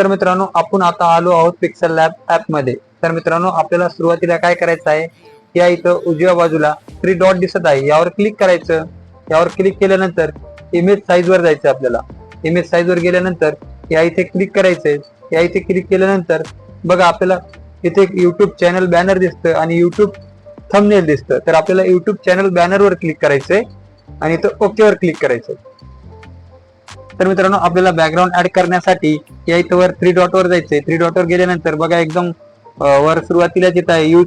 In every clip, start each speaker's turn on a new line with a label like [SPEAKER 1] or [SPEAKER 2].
[SPEAKER 1] तर मित्रांनो आपण आता आलो आहोत पिक्सल लॅब ऍपमध्ये. तर मित्रांनो आपल्याला सुरुवातीला काय करायचं आहे? या इथं उजव्या बाजूला थ्री डॉट दिसत आहे. यावर क्लिक करायचं. यावर क्लिक केल्यानंतर इमेज साईज वर जायचं आपल्याला. इमेज साईज वर गेल्यानंतर या इथे क्लिक करायचंय. या इथे क्लिक केल्यानंतर बघा आपल्याला इथे एक युट्यूब चॅनल बॅनर दिसतं आणि युट्यूब थंबनेल दिसतं. तर आपल्याला युट्यूब चॅनल बॅनर वर क्लिक करायचंय आणि इथं ओके वर क्लिक करायचंय. तर मित्रांनो आपल्याला बॅकग्राऊंड ऍड करण्यासाठी या इथं वर थ्री डॉट वर जायचंय. थ्री डॉट वर गेल्यानंतर बघा एकदम वर सुरुवातीला जिथं आहे यू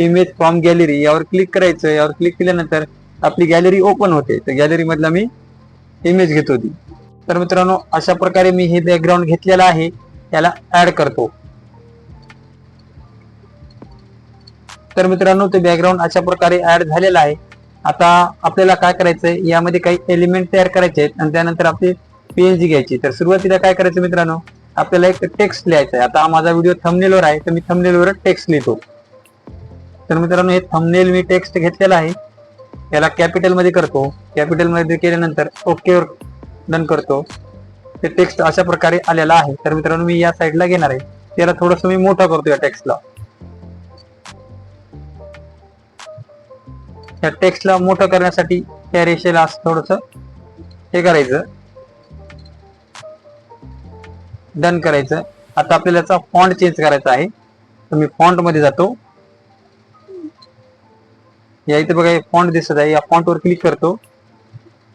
[SPEAKER 1] इमेज फ्रॉम गॅलरी यावर क्लिक करायचं. यावर क्लिक केल्यानंतर आपली गॅलरी ओपन होते. तर गॅलरी मधला मी इमेज घेत होती. तर मित्रांनो अशा प्रकारे मी हे बॅकग्राऊंड घेतलेलं आहे. याला ऍड करतो. तर मित्रांनो ते बॅकग्राऊंड अशा प्रकारे ऍड झालेलं आहे. आता आपल्याला काय करायचंय? यामध्ये काही एलिमेंट तयार करायचे आहेत. आणि त्यानंतर आपली पीएचडी घ्यायची. तर सुरुवातीला काय करायचं मित्रांनो? आपल्याला एक टेक्स्ट लिहायचं आहे. आता हा माझा व्हिडिओ थंबनेलवर आहे तर मी थंबनेलवर टेक्स्ट लिहितो. तर मित्रांनो हे थंबनेल मी टेक्स्ट घेतलेला आहे. याला कॅपिटलमध्ये करतो. कॅपिटलमध्ये केल्यानंतर ओके वर डन करतो. ते टेक्स्ट अशा प्रकारे आलेला आहे. तर मित्रांनो मी या साईडला घेणार आहे. त्याला थोडस मी मोठा करतो या टेक्स्टला या टेक्स्टला मोठं करण्यासाठी त्या रेषेला असं थोडस हे करायचं. डन करायचं. आता आपल्याला याचा फॉन्ट चेंज करायचा आहे. तर मी फॉन्टमध्ये जातो. या इथे बघा फॉन्ट दिसत आहे. या फॉन्ट वर क्लिक करतो.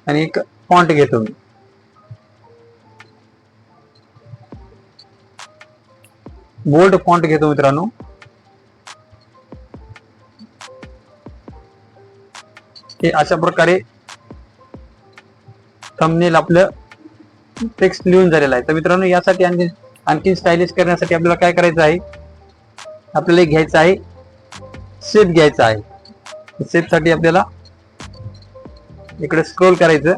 [SPEAKER 1] आणि एक फॉन्ट घेतो मी. बोल्ड फॉन्ट घेतो मित्रांनो. हे अशा प्रकारे थंबनेल आपलं टेक्स्ट लिहून झालेला आहे. तर मित्रांनो यासाठी आणखी आणखी स्टायलिश करण्यासाठी आपल्याला काय करायचं आहे? आपल्याला घ्यायचं आहे. शेप घ्यायचा आहे. शेपसाठी आपल्याला इकडे स्क्रोल करायचं.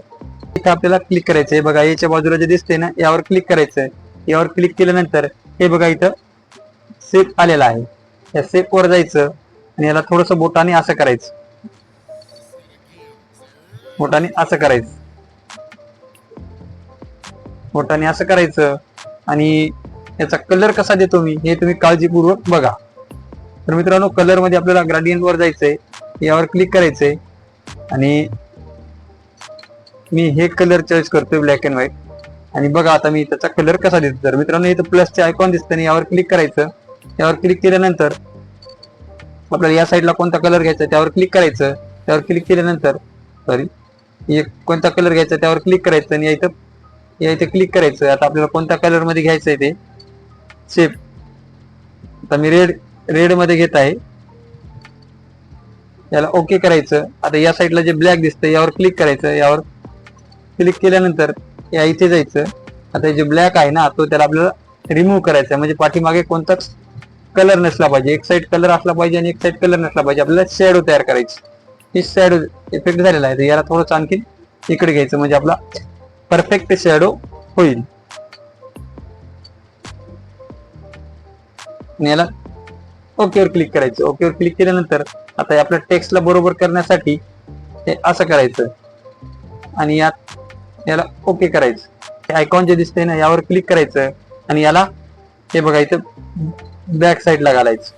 [SPEAKER 1] इथं आपल्याला क्लिक करायचं आहे. बघा याच्या बाजूला जे दिसते ना यावर क्लिक करायचं यावर क्लिक केल्यानंतर हे बघा इथं सेप आलेला आहे. या सेपवर जायचं आणि याला थोडस बोटाने असं करायचं. बोटाने असं करायचं. बोटाने असं करायचं आणि याचा कलर कसा देतो मी हे तुम्ही काळजीपूर्वक बघा. तर मित्रांनो कलरमध्ये आपल्याला ग्राडियंट वर जायचंय यावर क्लिक करायचंय आणि मी हे कलर चॉईस करतोय ब्लॅक अँड व्हाईट आणि बघा आता मी त्याचा कलर कसा देतो तर मित्रांनो इथं प्लसचे आयकॉन दिसतं आणि यावर क्लिक करायचं. यावर क्लिक केल्यानंतर आपल्याला या साईडला कोणता कलर घ्यायचा त्यावर क्लिक करायचं. त्यावर क्लिक केल्यानंतर सॉरी कोणता कलर घ्यायचा त्यावर क्लिक करायचं आणि या इथं या इथे क्लिक करायचं आता आपल्याला कोणत्या कलरमध्ये घ्यायचं आहे ते? शेप आता मी रेड रेडमध्ये घेत आहे. याला ओके करायचं. आता या साईडला जे ब्लॅक दिसतं यावर क्लिक करायचं. यावर क्लिक केल्यानंतर या इथे जायचं. आता जे ब्लॅक आहे ना तो त्याला आपल्याला रिमूव्ह करायचा आहे. म्हणजे पाठीमागे कोणताच कलर नसला पाहिजे. एक साईड कलर असला पाहिजे आणि एक साईड कलर नसला पाहिजे. आपल्याला शॅडो तयार करायची. ही शॅडो इफेक्ट झालेला आहे. तर याला थोडंसं आणखी इकडे घ्यायचं. म्हणजे आपला परफेक्ट शॅडो होईल. याला ओकेवर क्लिक करायचं. ओकेवर क्लिक केल्यानंतर आता आपल्या टेक्स्टला बरोबर करण्यासाठी हे असं करायचं. आणि यात याला ओके करायचं. आयकॉन जे दिसतंय ना यावर क्लिक करायचं आणि याला हे बघायचं बॅक साईडला घालायचं.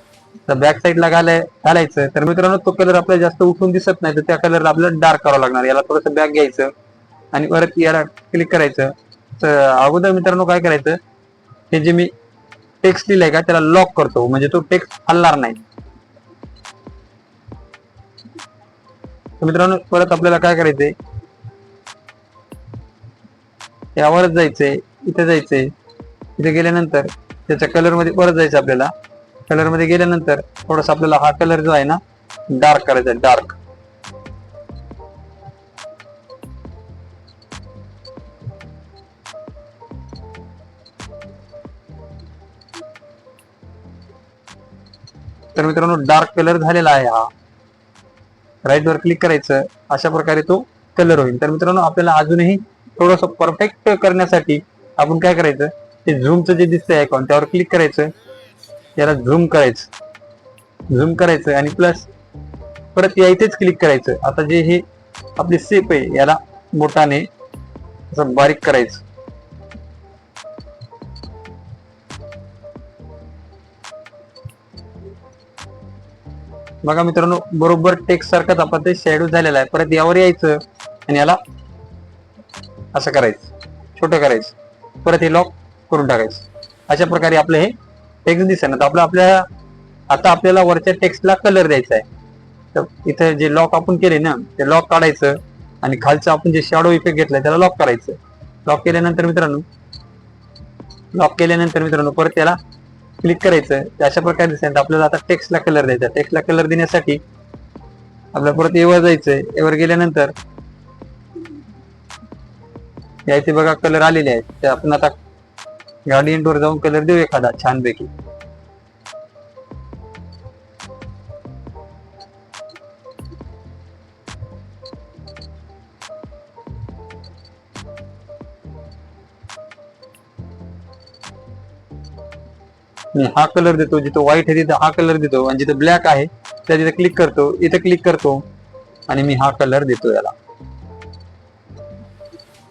[SPEAKER 1] तर बॅक साईडला घालाय घालायचं. तर मित्रांनो तो कलर आपल्याला जास्त उठून दिसत नाही तर त्या कलरला आपल्याला डार्क करावं लागणार. याला थोडंसं बॅक घ्यायचं. आणि परत याला क्लिक करायचं. तर अगोदर मित्रांनो काय करायचं? हे जे मी टेक्स्ट लिहिलंय का त्याला लॉक करतो. म्हणजे तो टेक्स्ट हलणार नाही. मित्रांनो परत आपल्याला काय करायचंय? यावरच जायचंय इथे जायचंय. इथे गेल्यानंतर त्याच्या कलरमध्ये परत जायचं आपल्याला. कलरमध्ये गेल्यानंतर थोडासा आपल्याला हा कलर जो आहे ना डार्क करायचा डार्क तर मित्रांनो डार्क कलर झालेला आहे हा. राईट वर क्लिक करायचं अशा प्रकारे तो कलर होईल. तर मित्रांनो आपल्याला अजूनही थोडस परफेक्ट करण्यासाठी आपण काय करायचं ते झूमचं जे दिसतंय आयकॉन त्यावर क्लिक करायचं. याला झूम करायचं. झूम करायचं आणि प्लस परत या इथेच क्लिक करायचं. आता जे हे आपली सेप आहे याला बोटाने असं बारीक करायचं. बघा मित्रांनो बरोबर टेक्स्ट सारखाच आपण ते शॅडो झालेला आहे. परत यावर यायचं आणि याला असं करायचं. छोटं करायचं. परत हे लॉक करून टाकायचं. अशा प्रकारे आपलं हे टेक्स्ट दिसेल तर आपलं आपल्या आता आपल्याला वरच्या टेक्स्टला कलर द्यायचा आहे. तर इथं जे लॉक आपण केले ना ते लॉक काढायचं आणि खालचं आपण जे शॅडो इफेक्ट घेतलाय त्याला लॉक करायचं. लॉक केल्यानंतर मित्रांनो लॉक केल्यानंतर मित्रांनो परत त्याला क्लिक करायचं अशा प्रकारे दिसेल. तर आपल्याला आता टेक्स्टला कलर द्यायचा. टेक्स्टला कलर देण्यासाठी आपल्याला परत एवर जायचंय. एवर गेल्यानंतर या इथे बघा कलर आलेले आहेत. ते आपण आता गार्डियनवर जाऊन कलर देऊ एखादा छानपैकी. हा कलर देतो जिथं व्हाईट आहे तिथं हा कलर देतो आणि जिथं ब्लॅक आहे त्या तिथं क्लिक करतो इथं क्लिक करतो आणि मी हा कलर देतो याला.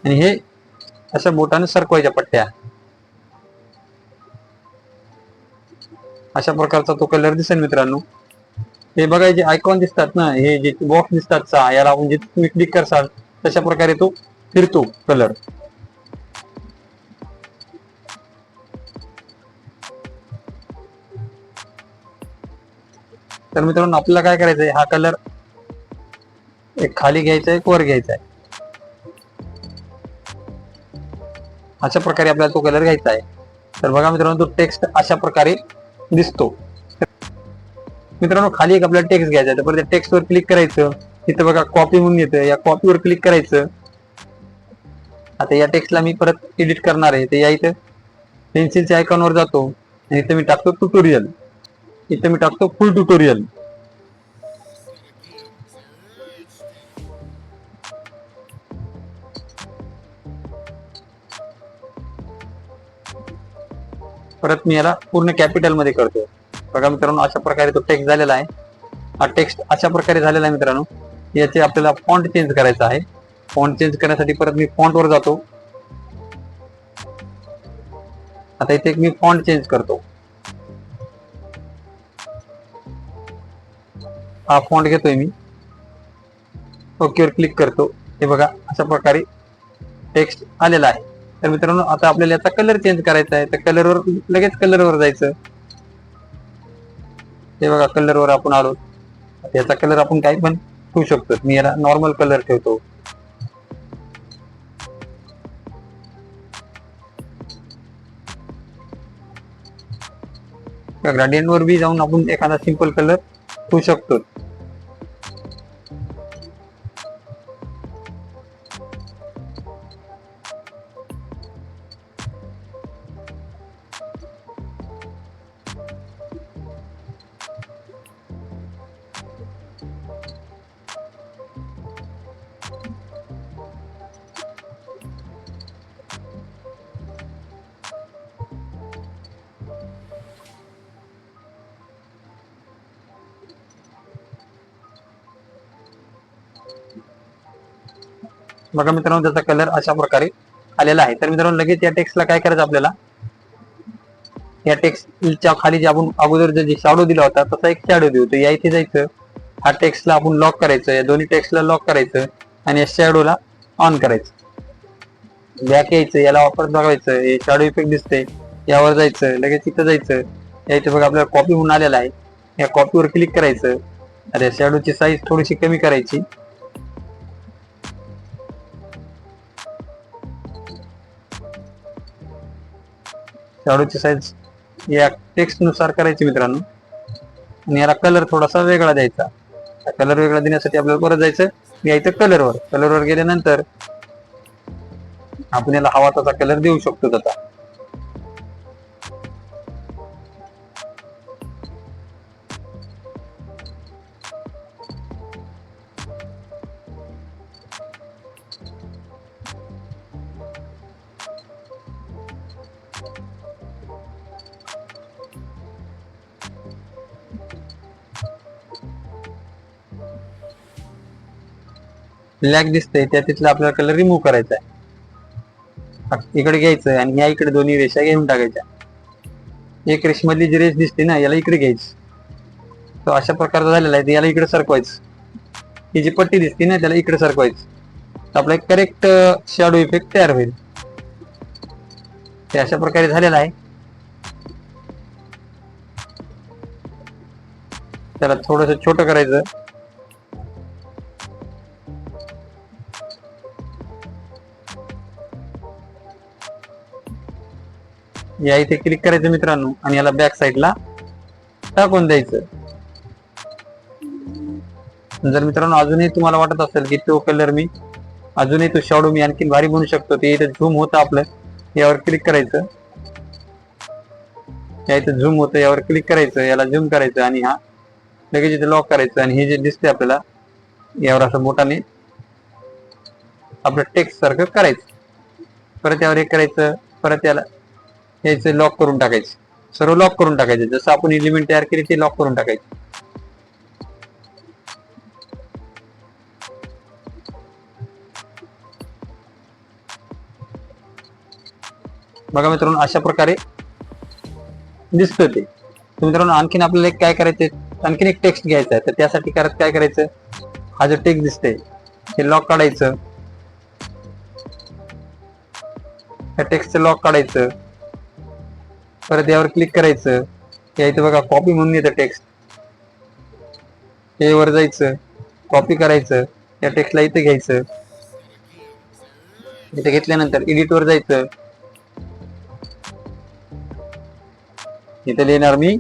[SPEAKER 1] आणि हे अशा बोटाने सरकवायच्या पट्ट्या. अशा प्रकारचा तो कलर दिसेल मित्रांनो. हे बघा जे आयकॉन दिसतात ना हे जे बॉक्स दिसतात याला आपण जिथे तुम्ही क्लिक करसाल तशा प्रकारे तो फिरतो कलर तर मित्रांनो आपल्याला काय करायचंय? हा कलर एक खाली घ्यायचा आहे एक वर घ्यायचा आहे. अशा प्रकारे आपल्याला तो कलर घ्यायचा आहे. तर बघा मित्रांनो तो टेक्स्ट अशा प्रकारे दिसतो. मित्रांनो खाली एक आपल्याला टेक्स्ट घ्यायचा आहे. तर परत टेक्स्ट वर क्लिक करायचं. इथं बघा कॉपी म्हणून येतं या कॉपीवर क्लिक करायचं. आता या टेक्स्टला मी परत एडिट करणार आहे. तर या इथं पेन्सिलच्या आयकॉनवर जातो. आणि इथं मी टाकतो ट्युटोरियल इथे मी टाकतो फुल ट्युटोरियल परत मी याला पूर्ण कॅपिटलमध्ये करतो बघा मित्रांनो अशा प्रकारे तो टेक्स्ट झालेला आहे. हा टेक्स्ट अशा प्रकारे झालेला आहे मित्रांनो याचे आपल्याला फॉन्ट चेंज करायचा आहे. फॉन्ट चेंज करण्यासाठी परत मी फॉन्ट वर जातो. आता इथे एक मी फॉन्ट चेंज करतो. हा फॉन्ट घेतोय मी. ओकेवर क्लिक करतो. हे बघा अशा प्रकारे टेक्स्ट आलेला आहे. तर मित्रांनो आता आपल्याला याचा कलर चेंज करायचा आहे. तर कलरवर लगेच कलरवर जायचं. हे बघा कलरवर आपण आलो. याचा कलर आपण काही पण ठेवू शकतो. मी याला नॉर्मल कलर ठेवतो. ग्राडियंट वर बी जाऊन आपण एखादा सिंपल कलर ठेवू शकतो. बघा मित्रांनो त्याचा कलर अशा प्रकारे आलेला आहे. तर मित्रांनो लगेच या टेक्स्टला काय करायचं आपल्याला? या टेक्स्टच्या खाली जे आपण अगोदर जे शॅडो दिला होता तसा एक शॅडो देऊ. या इथे जायचं. हा टेक्स्टला आपण लॉक करायचं. या दोन्ही टेक्स्टला लॉक करायचं. आणि या शॅडोला ऑन करायचं. बॅक यायचं. याला वापर बघायचं. हे शॅडो इफेक्ट दिसते यावर जायचं. लगेच इथं जायचं. या इथे बघा आपल्याला कॉपी होऊन आलेला आहे. या कॉपीवर क्लिक करायचं. अरे शॅडोची साईज थोडीशी कमी करायची. शॅडोची साईज या टेक्स्टनुसार करायची मित्रांनो. आणि याला कलर थोडासा वेगळा द्यायचा. कलर वेगळा देण्यासाठी आपल्याला परत जायचं यायचं कलरवर कलरवर गेल्यानंतर आपण याला हवा तसा कलर देऊ शकतो त्याचा ब्लॅक दिसतंय त्या तिथला आपल्याला कलर रिमूव्ह करायचा आहे इकडे घ्यायचं आणि या इकडे दोन्ही रेषा घेऊन टाकायच्या. एक रेषमधली जी रेष दिसते ना याला इकडे घ्यायची. तो अशा प्रकारचा झालेला आहे याला इकडे सरकवायचं. ही जी पट्टी दिसते ना त्याला इकडे सरकवायचं. आपला एक करेक्ट शॅडो इफेक्ट तयार होईल. ते अशा प्रकारे झालेलं आहे. त्याला थोडस छोट करायचं. या इथे क्लिक करायचं मित्रांनो आणि याला बॅक साईडला टाकून द्यायचं. जर मित्रांनो अजूनही तुम्हाला वाटत असेल की तो कलर मी अजूनही तो शॅडो मी आणखी भारी बनवू शकतो ते इथे झूम होतं आपलं यावर क्लिक करायचं. या इथे झूम होतं यावर क्लिक करायचं याला झूम करायचं आणि हा लगेच इथे लॉक करायचं आणि हे जे दिसते आपल्याला यावर असं मोठाने आपलं टेक्स्ट सारखं करायचं. परत यावर हे करायचं परत याला याचं लॉक करून टाकायचं. सर्व लॉक करून टाकायचं. जसं आपण एलिमेंट तयार केली ते लॉक करून टाकायचे. बघा मित्रांनो अशा प्रकारे दिसतं ते. मित्रांनो आणखीन आपल्याला एक काय करायचं आणखीन एक टेक्स्ट घ्यायचा आहे. तर त्यासाठी करत काय करायचं? हा जो टेक्स्ट दिसतंय हे लॉक काढायचं. त्या टेक्स्टचं लॉक काढायचं. परत यावर क्लिक करायचं. या इथं बघा कॉपी म्हणून येतं टेक्स्ट हे वर जायचं. कॉपी करायचं. या टेक्स्टला इथे घ्यायचं. इथे घेतल्यानंतर एडिट वर जायचं. इथे लिहिणार मी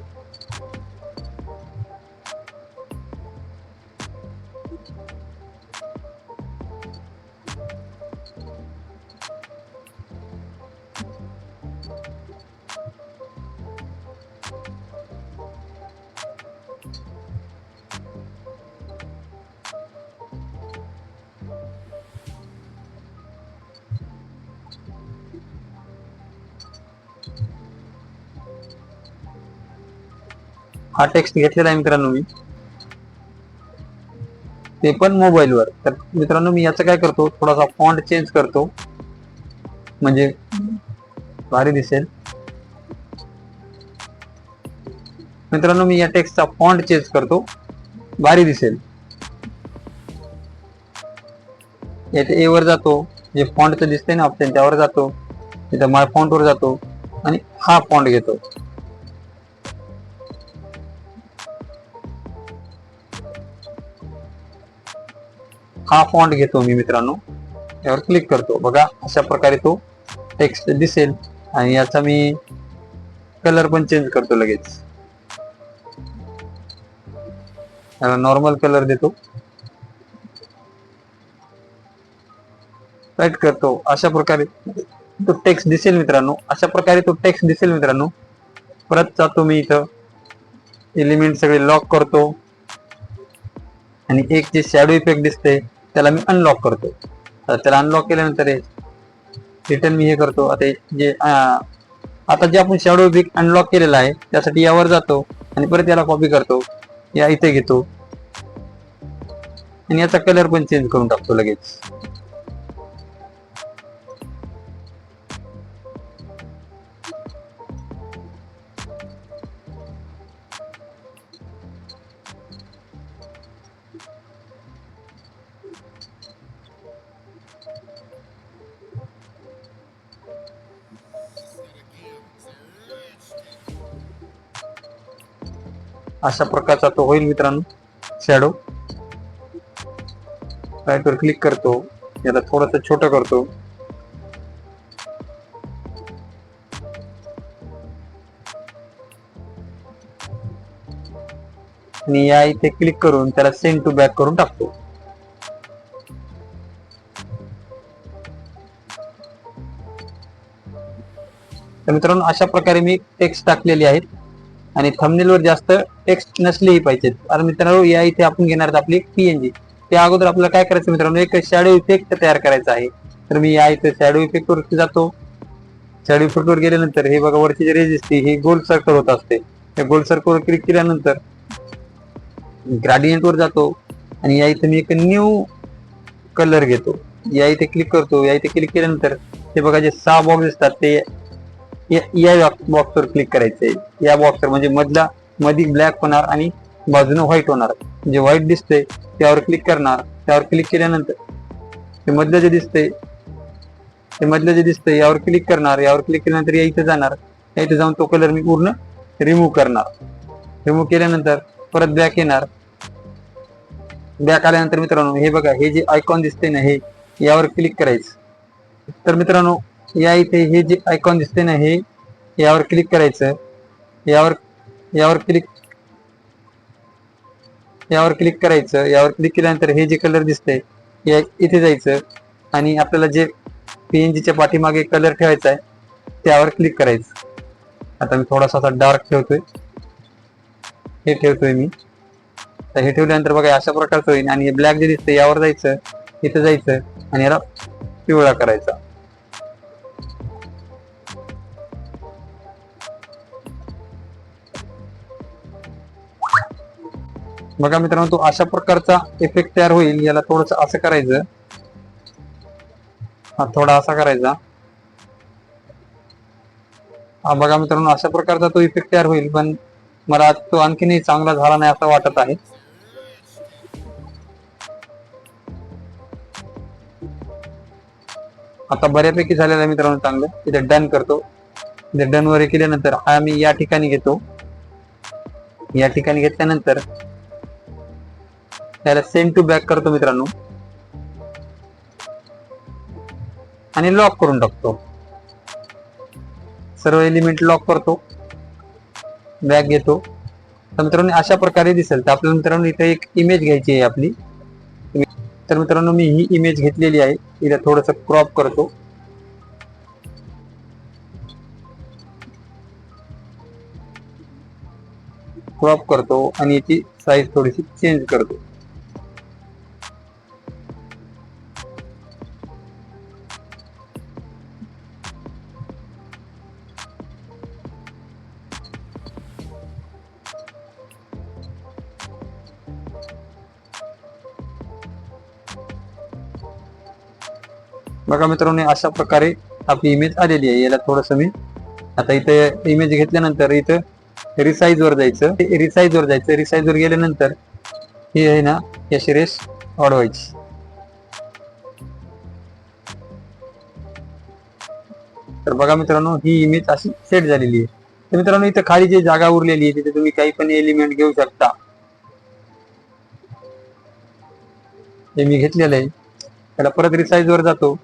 [SPEAKER 1] हा टेक्स्ट घेतलेला आहे मित्रांनो मी. ते पण मोबाईलवर तर मित्रांनो मी याचं काय करतो थोडासा फॉन्ट चेंज करतो. म्हणजे भारी दिसेल. मित्रांनो मी या टेक्स्टचा फॉन्ट चेंज करतो. भारी दिसेल. येथे ए वर जातो. जे फॉन्टचं दिसतंय ना ऑप्शन त्यावर जातो. तिथं माय फॉन्ट वर जातो. आणि हा फॉन्ट घेतो. हा फॉन्ट घेतो मी मित्रांनो. यावर क्लिक करतो. बघा अशा प्रकारे तो टेक्स्ट दिसेल आणि याचा मी कलर पण चेंज करतो लगेच. याला नॉर्मल कलर देतो. राईट करतो. अशा प्रकारे तो टेक्स्ट दिसेल मित्रांनो. अशा प्रकारे तो टेक्स्ट दिसेल मित्रांनो. परत जातो मी इथं. एलिमेंट सगळे लॉक करतो. आणि एक जे शॅडो इफेक्ट दिसते त्याला मी अनलॉक करतो आता त्याला अनलॉक केल्यानंतर रिटर्न मी हे करतो. आता जे आता जे आपण शॅडो बिक अनलॉक केलेला आहे त्यासाठी यावर जातो आणि परत याला कॉपी करतो. या इथे घेतो. आणि याचा कलर पण चेंज करून टाकतो लगेच. अशा प्रकारचा तो होईल मित्रांनो. शॅडो राईटवर क्लिक करतो. याला थोडस छोट करतो. आणि या इथे क्लिक करून त्याला सेंड टू बॅक करून टाकतो. तर मित्रांनो अशा प्रकारे मी टेक्स्ट टाकलेली आहेत. आणि थंबनेलवर जास्त टेक्स्ट नसलेही पाहिजेत. कारण मित्रांनो या इथे आपण घेणार आहोत आपली पीएनजी त्या अगोदर आपल्याला काय करायचं मित्रांनो एक शॅडो इफेक्ट तयार करायचा आहे. तर मी या इथे शॅडो इफेक्ट वरती जातो. शॅडो इफेक्ट वर गेल्यानंतर हे बघा वरची जी रेज असते ही गोल सर्कल होत असते. त्या गोल सर्कल वर क्लिक केल्यानंतर ग्राडियंट वर जातो. आणि या इथे मी एक न्यू कलर घेतो. या इथे क्लिक करतो. या इथे क्लिक केल्यानंतर ते बघा जे सहा बॉक्स असतात ते या- बॉक्सवर क्लिक करायचे या बॉक्सवर म्हणजे मधला मधी ब्लॅक होणार आणि बाजूने व्हाईट होणार. जे व्हाईट दिसते त्यावर क्लिक करणार. त्यावर क्लिक केल्यानंतर ते मधलं जे दिसते ते मधलं जे दिसतंय यावर क्लिक करणार. यावर क्लिक केल्यानंतर या इथे जाणार. या इथे जाऊन तो कलर मी पूर्ण रिमूव्ह करणार. रिमूव्ह केल्यानंतर परत बॅक येणार. बॅक आल्यानंतर मित्रांनो हे बघा हे जे आयकॉन दिसते ना हे यावर क्लिक करायचं. तर मित्रांनो या इथे हे जे आयकॉन दिसते ना हे यावर क्लिक करायचं. यावर यावर क्लिक यावर क्लिक करायचं. यावर क्लिक केल्यानंतर हे जे कलर दिसते या इथे जायचं. आणि आपल्याला जे पीएनजीच्या पाठीमागे कलर ठेवायचा आहे त्यावर क्लिक करायचं. आता मी थोडासा असा डार्क ठेवतोय. हे ठेवतोय मी. तर हे ठेवल्यानंतर बघा अशा प्रकारचं होईल. आणि हे ब्लॅक जे दिसतं यावर जायचं इथं जायचं आणि याला पिवळा करायचा. बघा मित्रांनो तो अशा प्रकारचा इफेक्ट तयार होईल याला थोडस असं करायचं. हा थोडा असा करायचा. हा बघा मित्रांनो अशा प्रकारचा तो इफेक्ट तयार होईल पण मला तो आणखीनही चांगला झाला नाही असं वाटत आहे. आता बऱ्यापैकी झालेलं आहे मित्रांनो चांगलं. इथे डन करतो. इथे डन वर केल्यानंतर हा मी या ठिकाणी घेतो. या ठिकाणी घेतल्यानंतर त्याला सेंड टू बॅक करतो मित्रांनो. आणि लॉक करून टाकतो. सर्व एलिमेंट लॉक करतो. बॅग घेतो. तर मित्रांनो अशा प्रकारे दिसेल. तर आपल्याला मित्रांनो इथे एक इमेज घ्यायची आहे आपली. तर मित्रांनो मी ही इमेज घेतलेली आहे. इथे थोडस क्रॉप करतो. क्रॉप करतो आणि याची साईज थोडीशी चेंज करतो. बघा मित्रांनो अशा प्रकारे आपली इमेज आलेली आहे. याला थोडस मी आता इथे इमेज घेतल्यानंतर इथं रिसाईज वर जायचं. रिसाईज वर जायचं. रिसाईज वर गेल्यानंतर ही आहे ना याची रेस वाढवायची. तर बघा मित्रांनो ही इमेज अशी सेट झालेली आहे. तर मित्रांनो इथं खाली जी जागा उरलेली आहे तिथे तुम्ही काही पण एलिमेंट घेऊ शकता. हे मी घेतलेलं आहे. त्याला परत रिसाईज वर जातो.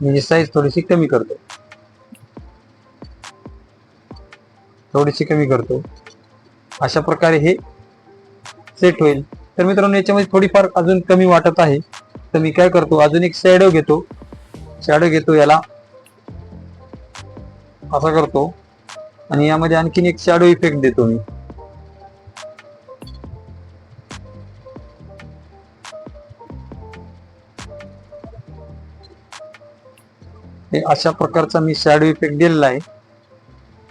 [SPEAKER 1] म्हणजे साईज थोडीशी कमी करतो. थोडीशी कमी करतो. अशा प्रकारे हे सेट होईल. तर मित्रांनो याच्यामध्ये थोडीफार अजून कमी वाटत आहे. तर मी काय करतो अजून एक शॅडो घेतो. शॅडो घेतो याला. असा करतो. आणि यामध्ये आणखीन एक शॅडो इफेक्ट देतो मी. हे अशा प्रकारचा मी शॅडो इफेक्ट दिलेला आहे.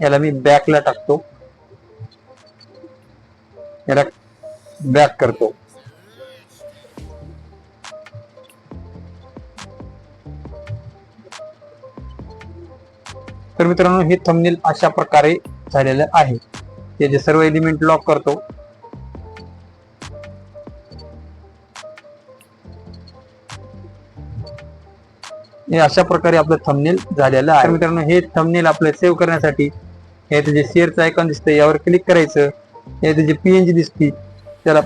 [SPEAKER 1] याला मी बॅकला टाकतो. याला बॅक करतो. तर मित्रांनो हे थंबनेल अशा प्रकारे झालेलं आहे. याचे सर्व एलिमेंट लॉक करतो अशा प्रकारे आपलं थंबनेल झालेलं आहे. मित्रांनो हे थंबनेल आपलं सेव्ह करण्यासाठी हे जे शेअरचं आयकॉन दिसतं यावर क्लिक करायचं. हे जे पीएनजी दिसते त्याला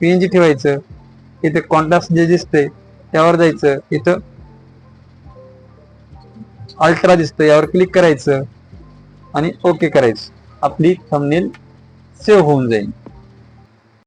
[SPEAKER 1] पीएनजी ठेवायचं. इथे कॉन्ट्रास्ट जे दिसतंय त्यावर जायचं. इथं अल्ट्रा दिसतं यावर क्लिक करायचं. आणि ओके करायचं. आपली थंबनेल सेव्ह होऊन जाईल.